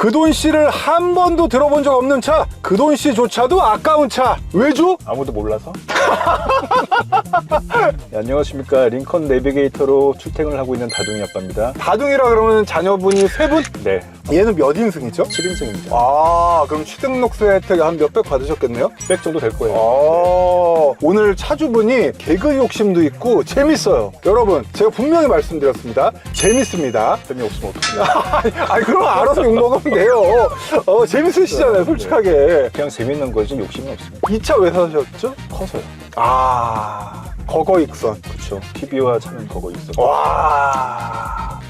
그돈 씨를 한 번도 들어본 적 없는 차. 그돈 씨조차도 아까운 차. 왜죠? 아무도 몰라서? 네, 안녕하십니까 링컨 내비게이터로 출퇴근을 하고 있는 다둥이 아빠입니다 다둥이라 그러면 자녀분이 세 분? 네 얘는 몇 인승이죠? 7인승입니다 아, 그럼 취등록세 혜택 한 몇백 받으셨겠네요? 100 정도 될 거예요 아, 오늘 차주분이 개그 욕심도 있고 재밌어요. 여러분, 제가 분명히 말씀드렸습니다. 재밌습니다. 재미없으면 어떡해요 아니, 아니, 그럼 알아서 욕먹으면 돼요. 어, 재밌으시잖아요, 솔직하게. 그냥 재밌는 거지 욕심은 없습니다 이 차 왜 사셨죠? 커서요 아, 거거익선. 그렇죠 TV와 차는 거거 있어 와.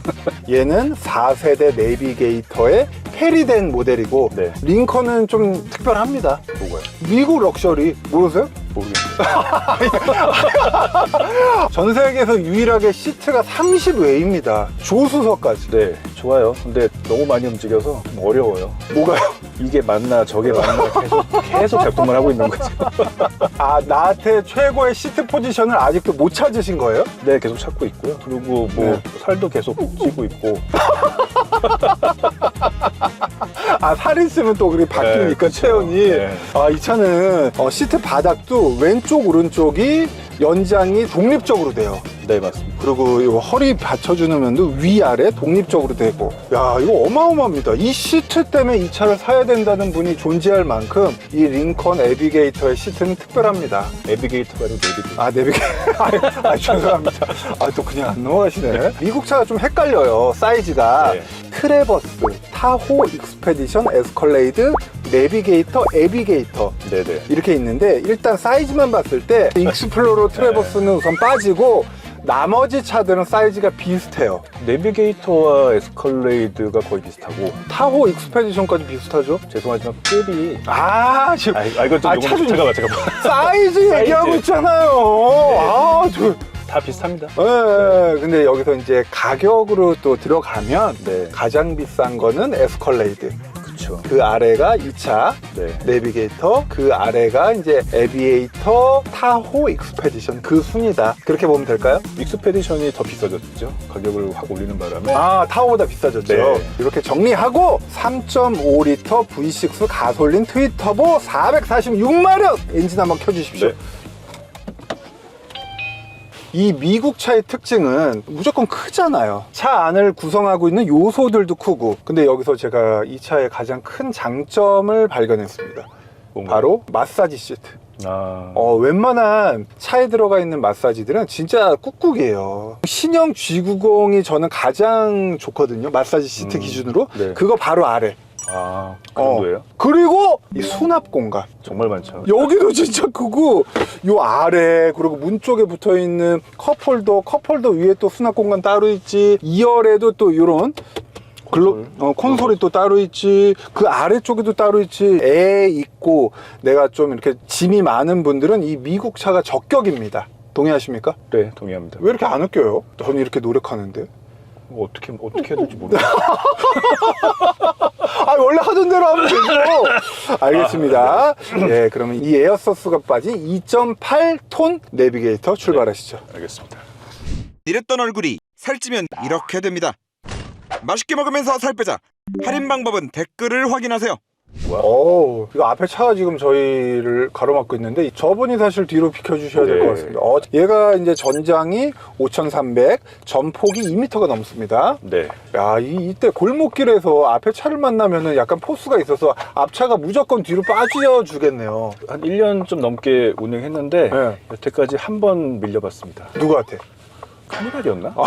얘는 4세대 내비게이터의 패리된 모델이고 네. 링컨은 좀 특별합니다. 뭐가요? 미국 럭셔리 모르세요? 모르겠어요 전 세계에서 유일하게 시트가 30웨이입니다. 조수석까지. 네 좋아요 근데 너무 많이 움직여서 좀 어려워요 뭐가요? 이게 맞나 저게 맞나 계속 계속 작동을 하고 있는 거죠 아, 나한테 최고의 시트 포지션을 아직도 못 찾으신 거예요? 네 계속 찾고 있고요 그리고 뭐 네. 살도 계속 찌고 있고 아, 살 있으면 또 그게 바뀌니까, 네. 체온이. 네. 아, 이 차는 어, 시트 바닥도 왼쪽, 오른쪽이 연장이 독립적으로 돼요. 네 맞습니다. 그리고 이 허리 받쳐주는 면도 위아래 독립적으로 되고. 야 이거 어마어마합니다. 이 시트 때문에 이 차를 사야 된다는 분이 존재할 만큼 이 링컨 에비게이터의 시트는 특별합니다. 내비게이터가 아니고 내비게이터. 아 내비게이터 아, 죄송합니다. 아 또 그냥 안 넘어가시네. 미국 차가 좀 헷갈려요 사이즈가. 네. 트레버스 타호 익스페디션 에스컬레이드 내비게이터 에비게이터. 네네. 이렇게 있는데 일단 사이즈만 봤을 때 익스플로러 트레버스는 우선 빠지고 나머지 차들은 사이즈가 비슷해요. 내비게이터와 에스컬레이드가 거의 비슷하고 타호 익스페디션까지 비슷하죠? 죄송하지만 급이 아, 지금 아, 아 이거 좀 아, 요건- 차주- 잠깐만 잠깐만 사이즈 얘기하고 있잖아요. 아, 저, 다 비슷합니다 예, 근데 여기서 이제 가격으로 또 들어가면 네 가장 비싼 거는 에스컬레이드. 그쵸 그 아래가 2차 네 내비게이터, 그 아래가 이제 에비에이터, 타호 익스페디션 그 순이다. 그렇게 보면 될까요? 익스페디션이 더 비싸졌죠 가격을 확 올리는 바람에 아, 타워보다 비싸졌죠. 네. 이렇게 정리하고 3.5리터 V6 가솔린 트윗터보 446마력 엔진 한번 켜주십시오. 네. 이 미국 차의 특징은 무조건 크잖아요. 차 안을 구성하고 있는 요소들도 크고. 근데 여기서 제가 이 차의 가장 큰 장점을 발견했습니다. 뭔가요? 바로 마사지 시트. 아 어, 웬만한 차에 들어가 있는 마사지들은 진짜 꾹꾹이에요. 신형 G90이 저는 가장 좋거든요. 마사지 시트 음, 기준으로. 네. 그거 바로 아래. 아, 그 어. 정도예요? 그리고 이 수납 공간. 정말 많죠 여기도 진짜 크고 요 아래 그리고 문 쪽에 붙어 있는 컵홀더, 컵홀더 위에 또 수납 공간 따로 있지. 2열에도 또 이런 글로 콘솔. 어, 콘솔이 또 따로 있지. 그 아래쪽에도 따로 있지. 애 있고 내가 좀 이렇게 짐이 많은 분들은 이 미국 차가 적격입니다. 동의하십니까? 네 동의합니다 왜 이렇게 안 웃겨요? 저는 이렇게 노력하는데. 뭐 어떻게 어떻게 해야 될지 모르겠어요 아, 원래 하던 대로 하면 되죠. 알겠습니다. 예, 그러면 이 에어서스가 빠진 2.8톤 내비게이터 출발하시죠. 알겠습니다 이랬던 얼굴이 살찌면 이렇게 됩니다. 맛있게 먹으면서 살 빼자. 할인 방법은 댓글을 확인하세요. 오, 이거 앞에 차가 지금 저희를 가로막고 있는데 저분이 사실 뒤로 비켜주셔야 될 것 네. 같습니다. 어, 얘가 이제 전장이 5,300, 전폭이 2m가 넘습니다. 네 야, 이, 이때 골목길에서 앞에 차를 만나면은 약간 포스가 있어서 앞차가 무조건 뒤로 빠져주겠네요. 한 1년 좀 넘게 운행했는데 네. 여태까지 한 번 밀려봤습니다 누구한테? 카니발이었나?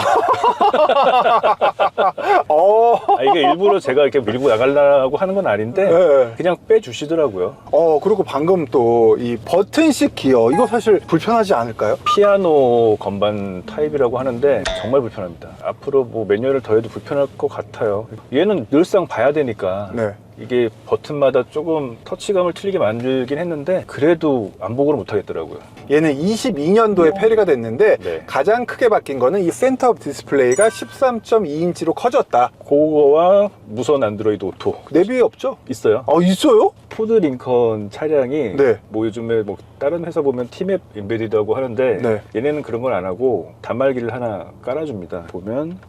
어, 아, 이게 일부러 제가 이렇게 밀고 나가려고 하는 건 아닌데 네. 그냥 빼주시더라고요 어, 그리고 방금 또 이 버튼식 기어, 이거 사실 불편하지 않을까요? 피아노 건반 타입이라고 하는데 정말 불편합니다 앞으로 뭐 몇 년을 더 해도 불편할 것 같아요 얘는 늘상 봐야 되니까 네. 이게 버튼마다 조금 터치감을 틀리게 만들긴 했는데 그래도 안보고를 못하겠더라고요 얘는 22년도에 페리가 됐는데 네. 가장 크게 바뀐 거는 이 센터 디스플레이가 13.2인치로 커졌다. 그거와 무선 안드로이드 오토 내비에 없죠? 있어요 아, 있어요? 포드 링컨 차량이 네. 뭐 요즘에 뭐 다른 회사 보면 티맵 인베디드하고 하는데 네. 얘네는 그런 걸 안 하고 단말기를 하나 깔아줍니다. 보면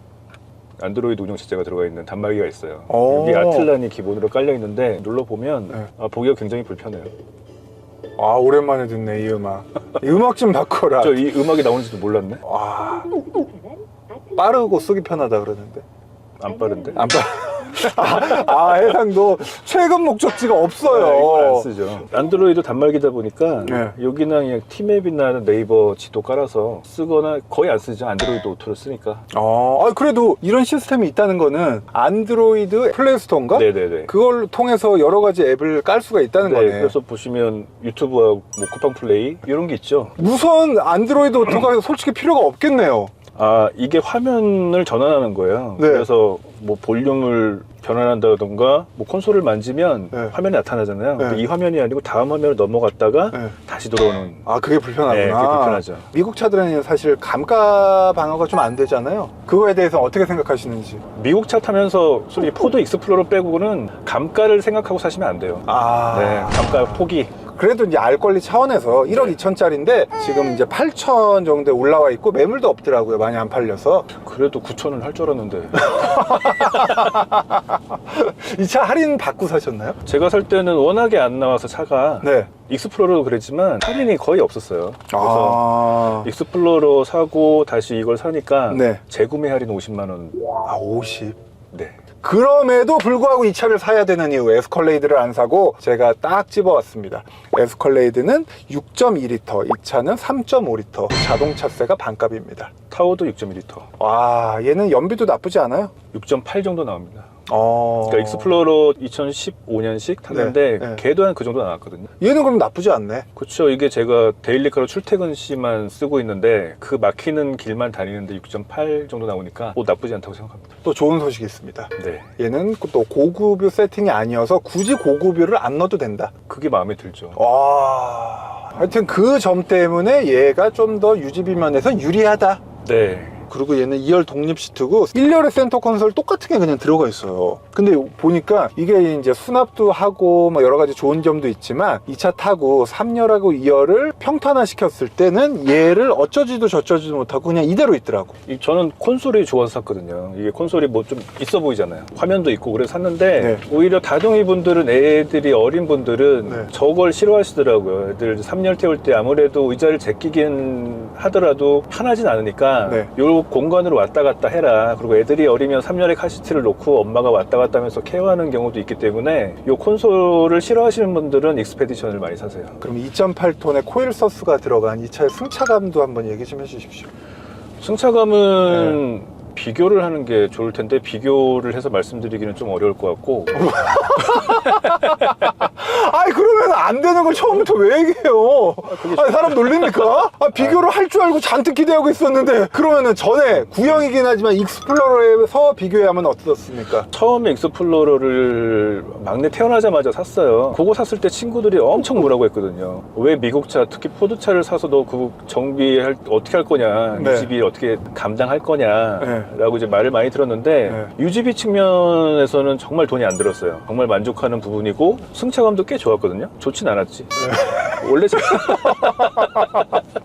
안드로이드 운영 체제가 들어가 있는 단말기가 있어요. 오. 여기 아틀란이 기본으로 깔려 있는데 눌러 보면 네. 아, 보기가 굉장히 불편해요. 아 오랜만에 듣네 이 음악. 이 음악 좀 바꿔라. 저 이 음악이 나오는지도 몰랐네. 와 빠르고 쓰기 편하다 그러는데 안 빠른데? 안 빠. 아, 아 해상도 최근 목적지가 아, 이걸 안 없어요. 쓰죠. 안드로이드 단말기다 보니까 네. 여기나 그냥 티맵이나 네이버 지도 깔아서 쓰거나 거의 안 쓰죠. 안드로이드 오토를 쓰니까. 어, 아, 그래도 이런 시스템이 있다는 거는 안드로이드 플레이스토어인가? 네네네. 그걸 통해서 여러 가지 앱을 깔 수가 있다는 네, 거네. 그래서 보시면 유튜브하고 뭐 쿠팡 플레이 이런 게 있죠. 무선 안드로이드 오토가 솔직히 필요가 없겠네요. 아 이게 화면을 전환하는 거예요. 네. 그래서 뭐 볼륨을 변환한다던가 뭐 콘솔을 만지면 네. 화면이 나타나잖아요. 네. 근데 이 화면이 아니고 다음 화면을 넘어갔다가 네. 다시 돌아오는. 아, 그게 불편하구나. 네, 그게 불편하죠. 미국 차들은 사실 감가 방어가 좀 안 되잖아요. 그거에 대해서 어떻게 생각하시는지. 미국 차 타면서 솔직히 포드 익스플로러 빼고는 감가를 생각하고 사시면 안 돼요. 아. 네, 감가 포기. 그래도 이제 알 권리 차원에서 1억 네. 2천짜리인데 지금 이제 8천 정도에 올라와 있고 매물도 없더라고요. 많이 안 팔려서. 그래도 9천은 할줄 알았는데 이 차 할인 받고 사셨나요? 제가 살 때는 워낙에 안 나와서 차가 네. 익스플로러도 그랬지만 할인이 거의 없었어요. 그래서 아. 익스플로러 사고 다시 이걸 사니까 네. 재구매 할인 50만 원. 아, 50. 네. 그럼에도 불구하고 이 차를 사야 되는 이유 에스컬레이드를 안 사고 제가 딱 집어왔습니다 에스컬레이드는 6.2리터 이 차는 3.5리터 자동차세가 반값입니다 타워도 6.1리터. 와 얘는 연비도 나쁘지 않아요 6.8 정도 나옵니다. 어... 그러니까 익스플로러 2015년식 탔는데 네, 네. 걔도 한 그 정도 나왔거든요. 얘는 그럼 나쁘지 않네 그렇죠. 이게 제가 데일리카로 출퇴근 시만 쓰고 있는데 그 막히는 길만 다니는데 6.8 정도 나오니까 뭐 나쁘지 않다고 생각합니다. 또 좋은 소식이 있습니다 네. 얘는 또 고급유 세팅이 아니어서 굳이 고급유를 안 넣어도 된다 그게 마음에 들죠. 와 하여튼 그 점 때문에 얘가 좀 더 유지비 면에서 유리하다 네. 그리고 얘는 2열 독립 시트고 1열에 센터 콘솔 똑같은 게 그냥 들어가 있어요. 근데 보니까 이게 이제 수납도 하고 뭐 여러 가지 좋은 점도 있지만 이 차 타고 3열하고 2열을 평탄화 시켰을 때는 얘를 어쩌지도 저쩌지도 못하고 그냥 이대로 있더라고. 이- 저는 콘솔이 좋아서 샀거든요. 이게 콘솔이 뭐 좀 있어 보이잖아요. 화면도 있고 그래서 샀는데 네. 오히려 다동이 분들은 애들이 어린 분들은 네. 저걸 싫어하시더라고요. 애들 3열 태울 때 아무래도 의자를 제끼긴 하더라도 편하진 않으니까 네. 요 공간으로 왔다 갔다 해라. 그리고 애들이 어리면 3열에 카시트를 놓고 엄마가 왔다 갔다 하면서 케어하는 경우도 있기 때문에 요 콘솔을 싫어하시는 분들은 익스페디션을 많이 사세요. 그럼 2.8톤의 코일 서스가 들어간 이 차의 승차감도 한번 얘기 좀 해주십시오. 승차감은 네. 비교를 하는 게 좋을 텐데 비교를 해서 말씀드리기는 좀 어려울 것 같고 아이 그러면 안 되는 걸 처음부터 왜 얘기해요? 그게 아니 사람 놀립니까? 아, 비교를 할 줄 알고 잔뜩 기대하고 있었는데 그러면은 전에 구형이긴 하지만 익스플로러에서 비교하면 어떻습니까? 처음에 익스플로러를 막내 태어나자마자 샀어요. 그거 샀을 때 친구들이 엄청 뭐라고 했거든요. 왜 미국 차, 특히 포드 차를 사서 너 그 정비할 어떻게 할 거냐, 네. 유지비 어떻게 감당할 거냐 라고 네. 이제 말을 많이 들었는데 네. 유지비 측면에서는 정말 돈이 안 들었어요. 정말 만족하는 부분이고 승차감도 꽤 좋았거든요. 좋진 않았지. 네. 원래 제가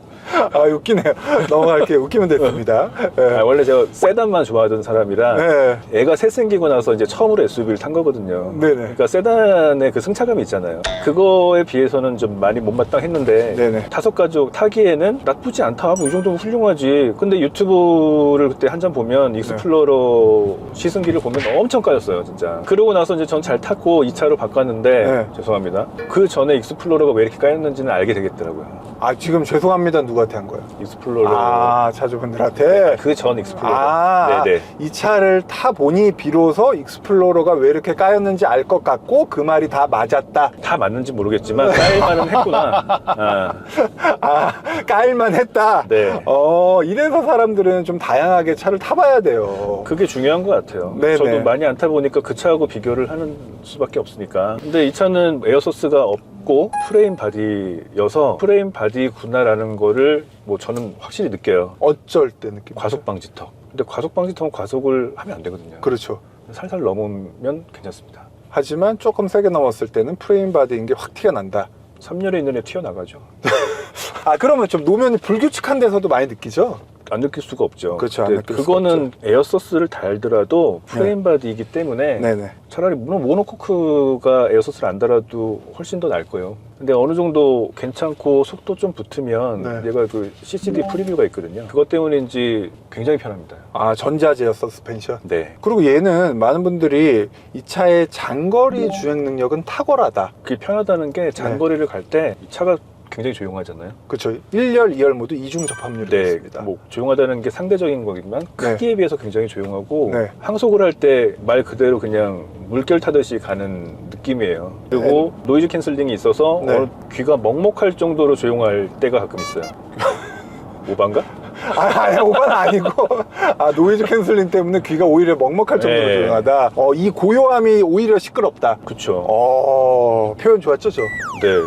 아 웃기네요. 넘어갈게요. 웃기면 됐습니다. 예. 아, 원래 제가 세단만 좋아하던 사람이라 네. 애가 새 생기고 나서 이제 처음으로 SUV를 탄 거거든요. 네네. 그러니까 세단의 그 승차감이 있잖아요. 그거에 비해서는 좀 많이 못마땅했는데 네네. 다섯 가족 타기에는 나쁘지 않다. 뭐 이 정도면 훌륭하지. 근데 유튜브를 그때 한 잔 보면 익스플로러 시승기를 보면 엄청 까였어요, 진짜. 그러고 나서 이제 전 잘 탔고 이 차로 바꿨는데 네. 죄송합니다. 그 전에 익스플로러가 왜 이렇게 까였는지는 알게 되겠더라고요. 아 지금 죄송합니다 누구한테 한 거예요? 익스플로러 아 차주분들한테. 그 전 익스플로러. 아, 네네. 이 차를 타 보니 비로소 익스플로러가 왜 이렇게 까였는지 알 것 같고 그 말이 다 맞았다. 다 맞는지 모르겠지만 까일만은 했구나. 아, 아 까일만 했다. 네. 어 이래서 사람들은 좀 다양하게 차를 타봐야 돼요. 그게 중요한 것 같아요. 네네. 저도 많이 안 타보니까 그 차하고 비교를 하는 수밖에 없으니까. 근데 이 차는 에어소스가 없고 프레임 바디여서 프레임 바디구나라는 거를 뭐 저는 확실히 느껴요. 어쩔 때 느낌. 과속 방지턱. 근데 과속 방지턱은 과속을 하면 안 되거든요. 그렇죠. 살살 넘으면 괜찮습니다. 하지만 조금 세게 넘었을 때는 프레임 바디인 게 확 티가 난다. 3열에 있는 애 튀어나가죠. 아 그러면 좀 노면이 불규칙한 데서도 많이 느끼죠? 안 느낄 수가 없죠. 그렇죠, 안 느낄 수가 그거는 에어소스를 달더라도 프레임 바디이기 때문에 네네. 차라리 물론 모노코크가 에어소스를 안 달아도 훨씬 더 나을 거예요. 근데 어느 정도 괜찮고 속도 좀 붙으면 네. 얘가 그 CCD 프리뷰가 있거든요. 그것 때문인지 굉장히 편합니다. 아 전자제어 서스펜션. 네. 그리고 얘는 많은 분들이 이 차의 장거리 주행 능력은 탁월하다. 그게 편하다는 게 장거리를 네. 갈때 이 차가 굉장히 조용하잖아요. 그렇죠. 1열, 2열 모두 이중 접합률이 네, 있습니다. 뭐 조용하다는 게 상대적인 거지만 크기에 비해서 굉장히 조용하고 네. 항속을 할 때 말 그대로 그냥 물결 타듯이 가는 느낌이에요. 그리고 노이즈 캔슬링이 있어서 네. 어느 귀가 먹먹할 정도로 조용할 때가 가끔 있어요. 오반가? 아, 아니, 오바는 아니고, 아, 노이즈 캔슬링 때문에 귀가 오히려 먹먹할 정도로 네. 조용하다. 어, 이 고요함이 오히려 시끄럽다. 그쵸. 어, 표현 좋았죠, 저? 네.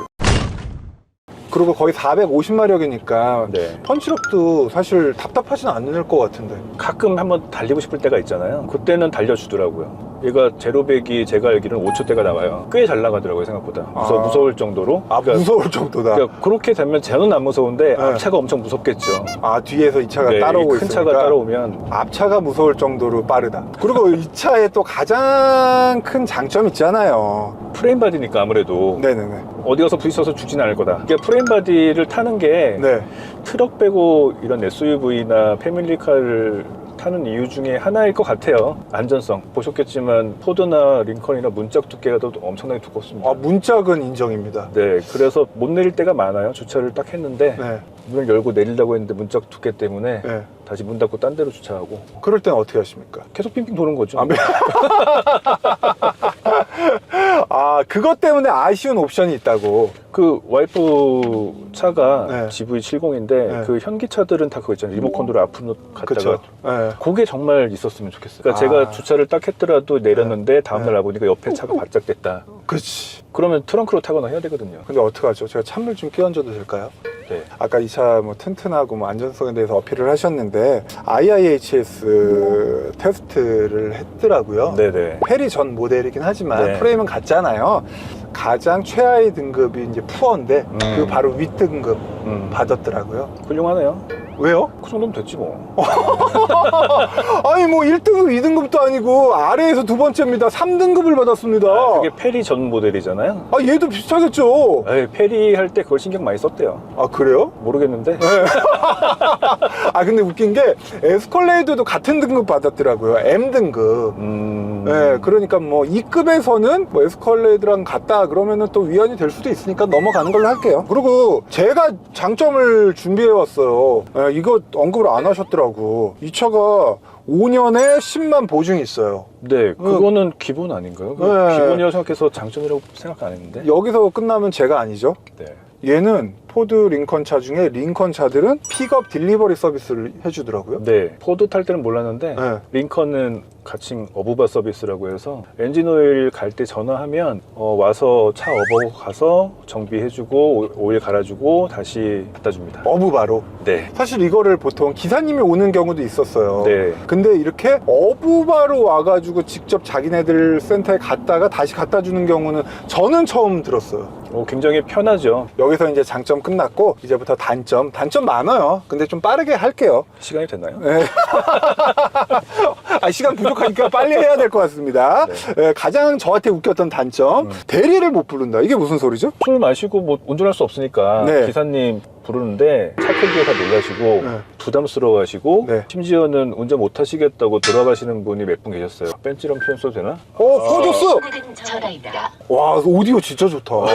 그리고 거의 450마력이니까 네. 펀치력도 사실 답답하진 않을 것 같은데. 가끔 한번 달리고 싶을 때가 있잖아요. 그때는 달려주더라고요. 얘가 제로백이 제가 알기로는 5초대가 나와요. 꽤 잘 나가더라고요, 생각보다. 무서, 아. 무서울 정도로. 아, 그러니까- 무서울 정도다. 그러니까 그렇게 되면 저는 안 무서운데 네. 앞차가 엄청 무섭겠죠. 아, 뒤에서 이 차가 네, 따라오고 큰 있으니까. 차가 따라오면 앞차가 무서울 정도로 빠르다. 그리고 이 차의 또 가장 큰 장점 있잖아요. 프레임 바디니까 아무래도 네네네. 어디 가서 부딪혀서 죽진 않을 거다. 그러니까 프레임 바디를 타는 게 네. 트럭 빼고 이런 SUV나 패밀리카를 타는 이유 중에 하나일 것 같아요. 안전성. 보셨겠지만 포드나 링컨이나 문짝 두께가 또 엄청나게 두껍습니다. 아, 문짝은 인정입니다. 네, 그래서 못 내릴 때가 많아요. 주차를 딱 했는데 네. 문을 열고 내리려고 했는데 문짝 두께 때문에 네. 다시 문 닫고 딴 데로 주차하고 그럴 땐 어떻게 하십니까? 계속 빙빙 도는 거죠. 아, 네. 아, 그것 때문에 아쉬운 옵션이 있다고. 그 와이프 차가 네. GV70인데 네. 그 현기차들은 다 그거 있잖아요. 리모컨 컨트롤 앞으로 갔다가 그쵸. 네. 그게 정말 있었으면 좋겠어요. 그러니까 아. 제가 주차를 딱 했더라도 내렸는데 다음날 네. 와보니까 옆에 차가 바짝 됐다. 그치. 그러면 트렁크로 타거나 해야 되거든요. 근데 어떡하죠? 제가 찬물 좀 끼얹어도 될까요? 네. 아까 이 차 뭐 튼튼하고 뭐 안전성에 대해서 어필을 하셨는데 IIHS 테스트를 했더라고요. 네네. 페리 전 모델이긴 하지만 네. 프레임은 같잖아요. 가장 최하위 등급이 이제 푸어인데 음. 그 바로 윗 등급 음, 받았더라고요. 훌륭하네요. 왜요? 그 정도면 됐지 뭐. 아니 뭐 1등급, 2등급도 아니고 아래에서 두 번째입니다. 3등급을 받았습니다. 아, 그게 페리 전 모델이잖아요. 아 얘도 비슷하겠죠. 에이, 페리 할 때 그걸 신경 많이 썼대요. 아 그래요? 모르겠는데. 아 근데 웃긴 게 에스컬레이드도 같은 등급 받았더라고요. M 등급. 음. 네, 그러니까 뭐 2급에서는 뭐 에스컬레이드랑 같다 그러면은 또 위안이 될 수도 있으니까 넘어가는 걸로 할게요. 그리고 제가 장점을 준비해 왔어요. 네, 이거 언급을 안 하셨더라고. 이 차가 5년에 10만 보증이 있어요. 네, 그거는 기본 아닌가요? 그 네. 기본이라고 생각해서 장점이라고 생각 안 했는데. 여기서 끝나면 제가 아니죠. 네. 얘는 포드 링컨 차 중에 링컨 차들은 픽업 딜리버리 서비스를 해주더라고요. 네, 포드 탈 때는 몰랐는데 네. 링컨은 가칭 어부바 서비스라고 해서 엔진 오일 갈 때 전화하면 어, 와서 차 어버 가서 정비해주고 오- 오일 갈아주고 다시 갖다 줍니다. 어부바로. 네, 사실 이거를 보통 기사님이 오는 경우도 있었어요. 네, 근데 이렇게 어부바로 와가지고 직접 자기네들 센터에 갔다가 다시 갖다 주는 경우는 저는 처음 들었어요. 어, 굉장히 편하죠. 여기서 이제 장점 끝났고 이제부터 단점. 단점 많아요. 근데 좀 빠르게 할게요. 시간이 됐나요? 네. 아, 시간 부족하니까 빨리 해야 될 것 같습니다. 네, 가장 저한테 웃겼던 단점. 음. 대리를 못 부른다. 이게 무슨 소리죠? 술 마시고 뭐 운전할 수 없으니까 네. 기사님 부르는데 차 크기에 다 놀라시고 네. 부담스러워하시고 네. 심지어는 운전 못 하시겠다고 돌아가시는 분이 몇 분 계셨어요. 벤치런 표현 써도 되나? 어! 오늘은 전화입니다. 와, 오디오 진짜 좋다. 어,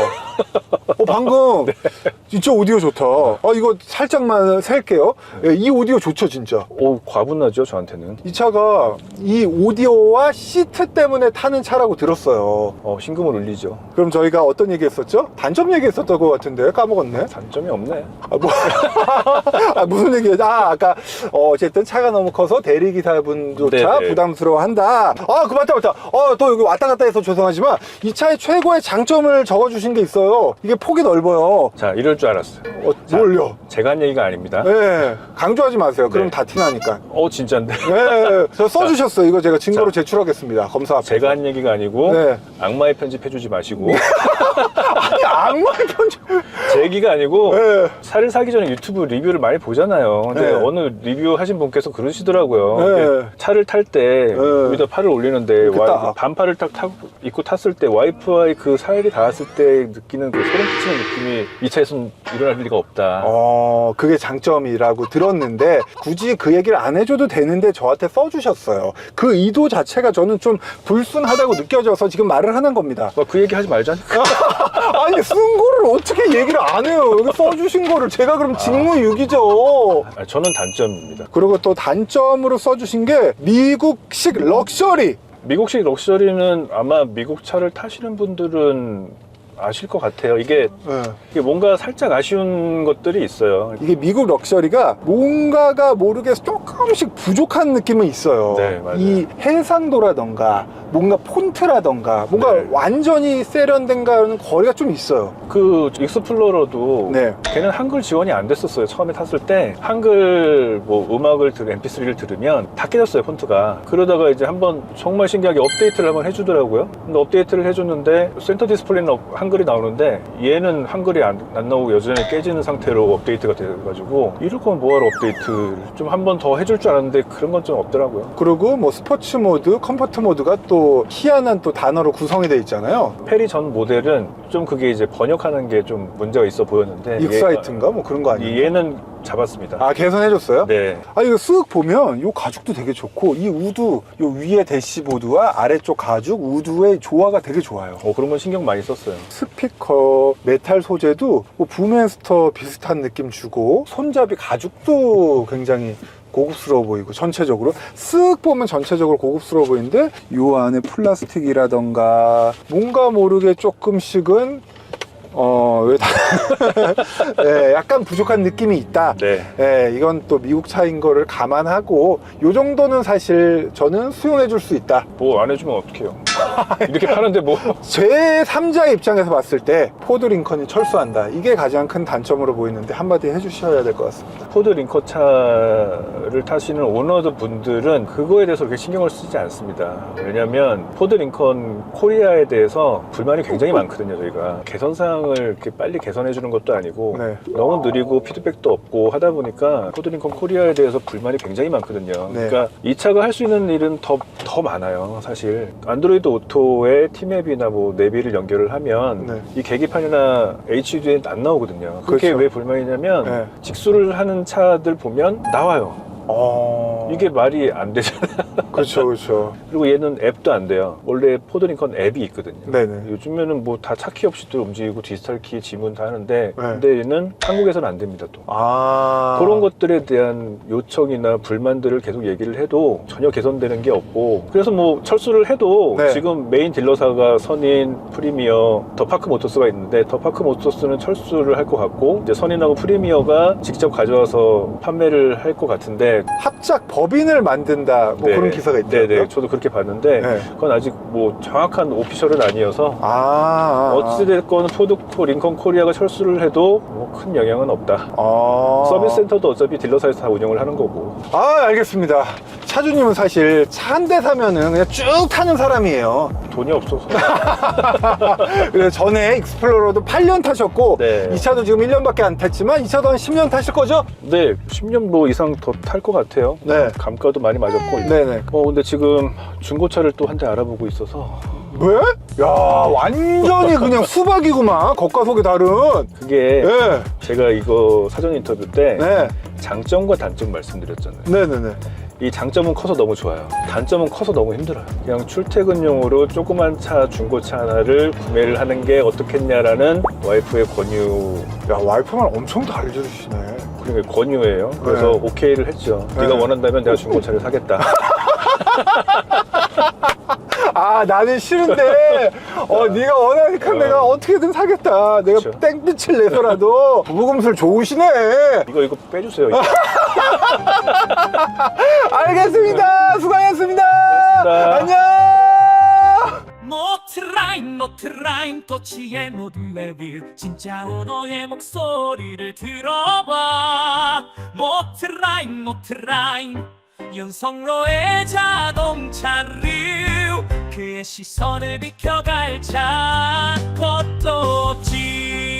방금 진짜 오디오 좋다. 아, 이거 살짝만 셀게요. 예, 이 오디오 좋죠, 진짜. 오 과분하죠 저한테는. 이 차가 이 오디오와 시트 때문에 타는 차라고 들었어요. 어 신금을 울리죠. 그럼 저희가 어떤 얘기 했었죠? 단점 얘기 했었던 것 같은데 까먹었네. 단점이 없네. 아, 뭐, 아, 무슨 얘기예요? 아, 아까, 어, 어쨌든 차가 너무 커서 대리기사분조차 네네. 부담스러워 한다. 아, 그 맞다, 맞다. 어, 또 여기 왔다 갔다 해서 죄송하지만 이 차의 최고의 장점을 적어주신 게 있어요. 이게 폭이 넓어요. 자 이럴 줄 알았어요. 어, 자. 뭘요? 제가 한 얘기가 아닙니다. 네, 강조하지 마세요. 그럼 네. 다 티나니까. 어 진짜인데. 네, 저 써주셨어요. 이거 제가 증거로 자. 제출하겠습니다. 검사 앞에. 제가 한 얘기가 아니고 네. 악마의 편집 해주지 마시고 아니 악마의 편지. 제 얘기가 아니고 네. 차를 사기 전에 유튜브 리뷰를 많이 보잖아요. 근데 네. 어느 리뷰 하신 분께서 그러시더라고요. 네. 차를 탈때 위에다 팔을 올리는데 와- 아- 반팔을 딱 타고 입고 탔을 때 와이프와의 그 사이를 닿았을 때 느끼는 그 소름 끼치는 느낌이 이 차에서는 일어날 리가 없다. 어, 그게 장점이라고 들었는데 굳이 그 얘기를 안 해줘도 되는데 저한테 써주셨어요. 그 의도 자체가 저는 좀 불순하다고 느껴져서 지금 말을 하는 겁니다. 뭐그 얘기 하지 말자니까. 아니 쓴 거를 어떻게 얘기를 안 해요? 여기 써주신 거를 제가 그럼 직무유기죠. 아, 저는 단점입니다. 그리고 또 단점으로 써주신 게 미국식 럭셔리. 미국식 럭셔리는 아마 미국 차를 타시는 분들은 아실 것 같아요. 이게, 예. 이게 뭔가 살짝 아쉬운 것들이 있어요. 이게 미국 럭셔리가 뭔가가 모르게 조금씩 부족한 느낌은 있어요. 네, 맞아요. 이 해상도라던가 뭔가 폰트라던가 뭔가 네. 완전히 세련된가는 거리가 좀 있어요. 그 익스플로러도 네. 걔는 한글 지원이 안 됐었어요. 처음에 탔을 때 한글 뭐 음악을 들 MP3를 들으면 다 깨졌어요 폰트가. 그러다가 이제 한번 정말 신기하게 업데이트를 한번 해주더라고요. 근데 업데이트를 해줬는데 센터 디스플레이는 업- 한글이 나오는데 얘는 한글이 안, 안 나오고 여전히 깨지는 상태로 업데이트가 돼가지고 이럴 거면 뭐하러 업데이트를 좀한 번 더 해줄 줄 알았는데 그런 건 좀 없더라고요. 그리고 뭐 스포츠 모드, 컴포트 모드가 또 희한한 또 단어로 구성이 돼 있잖아요. 페리 전 모델은 좀 그게 이제 번역하는 게 좀 문제가 있어 보였는데 익사이트인가 뭐 그런 거 얘- 아니에요? 얘는 잡았습니다. 아 개선해줬어요? 네. 아 이거 쓱 보면 이 가죽도 되게 좋고 이 우드 요 위에 대시보드와 아래쪽 가죽 우드의 조화가 되게 좋아요. 어, 그런 건 신경 많이 썼어요. 스피커 메탈 소재도 뭐 부메스터 비슷한 느낌 주고 손잡이 가죽도 굉장히 고급스러워 보이고 전체적으로 쓱 보면 전체적으로 고급스러워 보이는데 요 안에 플라스틱이라던가 뭔가 모르게 조금씩은 어왜 네, 약간 부족한 느낌이 있다. 네. 예, 이건 또 미국 차인 거를 감안하고 요 정도는 사실 저는 수용해 줄 수 있다. 뭐 안 해주면 어떡해요. 이렇게 파는데 뭐. 제 3자의 입장에서 봤을 때 포드 링컨이 철수한다. 이게 가장 큰 단점으로 보이는데 한마디 해주셔야 될 것 같습니다. 포드 링커 차를 타시는 오너드 분들은 그거에 대해서 그렇게 신경을 쓰지 않습니다. 왜냐면 포드 링컨 코리아에 대해서 불만이 굉장히 많거든요, 저희가. 개선사항을 이렇게 빨리 개선해 주는 것도 아니고 네. 너무 느리고 피드백도 없고 하다 보니까 포드 링컨 코리아에 대해서 불만이 굉장히 많거든요. 네. 그러니까 이 차가 할 수 있는 일은 더, 더 많아요, 사실. 안드로이드 오토에 티맵이나 뭐 내비를 연결을 하면 네. 이 계기판이나 HUD에 안 나오거든요. 그게 그렇죠. 왜 불만이냐면 네. 직수를 하는 차들 보면 나와요. 어... 이게 말이 안 되잖아요. 그렇죠, 그렇죠. 그리고 얘는 앱도 안 돼요. 원래 포드링컨 앱이 있거든요. 네네. 요즘에는 뭐 다 차 키 없이도 움직이고 디지털 키 지문 다 하는데 네. 근데 얘는 한국에서는 안 됩니다 또. 아 그런 것들에 대한 요청이나 불만들을 계속 얘기를 해도 전혀 개선되는 게 없고 그래서 뭐 철수를 해도 네. 지금 메인 딜러사가 선인, 프리미어, 더 파크 모터스가 있는데 더 파크 모터스는 철수를 할 것 같고 이제 선인하고 프리미어가 직접 가져와서 판매를 할 것 같은데 합작 법인을 만든다. 뭐 네. 그런 기사가 있더라고요. 네네 저도 그렇게 봤는데 네. 그건 아직 뭐 정확한 오피셜은 아니어서 아, 아, 어찌됐건 포드코 링컨 코리아가 철수를 해도 뭐 큰 영향은 없다. 아. 서비스 센터도 어차피 딜러사에서 다 운영을 하는 거고. 아, 알겠습니다. 차주님은 사실 차 한 대 사면은 그냥 쭉 타는 사람이에요. 돈이 없어서. 그래서 전에 익스플로러도 8년 타셨고 네. 이 차도 지금 1년밖에 안 탔지만 이 차도 한 10년 타실 거죠? 네, 10년 뭐 이상 더 탈것 같아요. 네. 감가도 많이 맞았고. 네네. 어, 근데 지금 중고차를 또 한 대 알아보고 있어서 왜? 야, 완전히 그냥 수박이구만. 겉과 속이 다른. 그게 네. 제가 이거 사전 인터뷰 때 네. 장점과 단점 말씀드렸잖아요. 네네네. 이 장점은 커서 너무 좋아요. 단점은 커서 너무 힘들어요. 그냥 출퇴근용으로 조그만 차, 중고차 하나를 구매를 하는 게 어떻겠냐라는 와이프의 권유, 야, 와이프만 엄청 잘 들으시네. 그러니까 권유예요. 그래서 네. 오케이를 했죠. 네. 네가 원한다면 내가 중고차를 사겠다. 아, 나는 싫은데, 어, 네가 원하니까 어. 내가 어떻게든 사겠다. 내가 그쵸. 땡빛을 내서라도 부부금술 좋으시네. 이거 이거 빼주세요. 이거. 알겠습니다. 수고하셨습니다. 안녕. 모트라인 모트라인 터치의 모든 맵일 진짜 너의 목소리를 들어봐. 모트라인 모트라인. 연성로의 자동차 리뷰 그의 시선을 비켜갈 자 것도 없지